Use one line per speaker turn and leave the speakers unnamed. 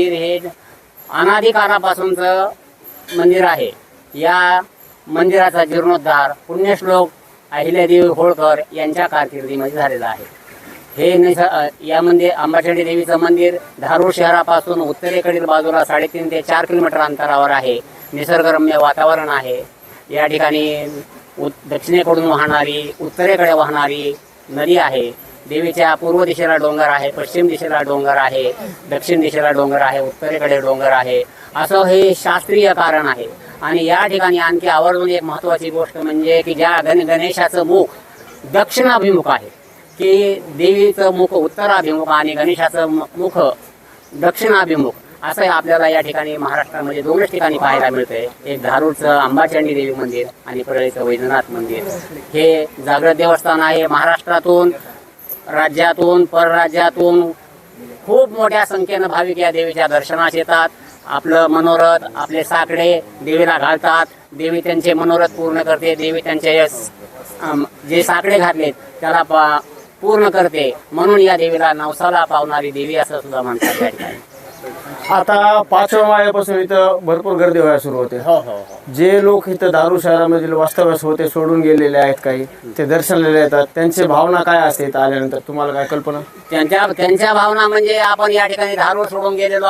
मंदिर हे अनादी मंदिर आहे. या मंदिराचा जीर्णोद्धार पुण्यश्लोक अहिल्यादेवी होळकर यांच्या कारकिर्दीमध्ये झालेला आहे. हे निस या मंदिर अंबाचंडी देवीचं मंदिर धारूर शहरापासून उत्तरेकडील बाजूला साडेतीन ते चार किलोमीटर अंतरावर आहे. निसर्गरम्य वातावरण आहे. या ठिकाणी उत् दक्षिणेकडून वाहणारी उत्तरेकडे वाहणारी नदी आहे. देवीच्या पूर्व दिशेला डोंगर आहे पश्चिम दिशेला डोंगर आहे दक्षिण दिशेला डोंगर आहे उत्तरेकडे डोंगर आहे. असं हे शास्त्रीय कारण आहे. आणि या ठिकाणी आणखी आवर्जून एक महत्त्वाची गोष्ट म्हणजे की ज्या गण गणेशाचं मुख दक्षिणाभिमुख आहे की देवीचं मुख उत्तराभिमुख आणि गणेशाचं मुख दक्षिणाभिमुख असं आपल्याला या ठिकाणी महाराष्ट्रामध्ये दोनच ठिकाणी पाहायला मिळतंय. एक धारूरचं अंबाचंडी देवी मंदिर आणि परळीचं वैद्यनाथ मंदिर. हे जागृत देवस्थान आहे महाराष्ट्रातून राज्यातून परराज्यातून खूप मोठ्या संख्येनं भाविक या देवीच्या दर्शनास येतात. आपलं मनोरथ आपले साकडे देवीला घालतात. देवी त्यांचे मनोरथ पूर्ण करते. देवी त्यांचे जे साकडे घातलेत त्याला पा पूर्ण करते. म्हणून या देवीला नवसाला पावणारी देवी असं सुद्धा म्हणतात.
आता पाचव्या माळ्यापासून इथं भरपूर गर्दी व्हायला सुरू होते.
हो हो हो.
जे लोक इथं दारू शहरामधील वास्तव्यास होते सोडून गेलेले आहेत काही ते दर्शनाला येतात. त्यांची भावना काय असते इथं आल्यानंतर? तुम्हाला काय कल्पना?
त्यांच्या त्यांच्या भावना म्हणजे आपण या ठिकाणी धारूर सोडून गेलेलो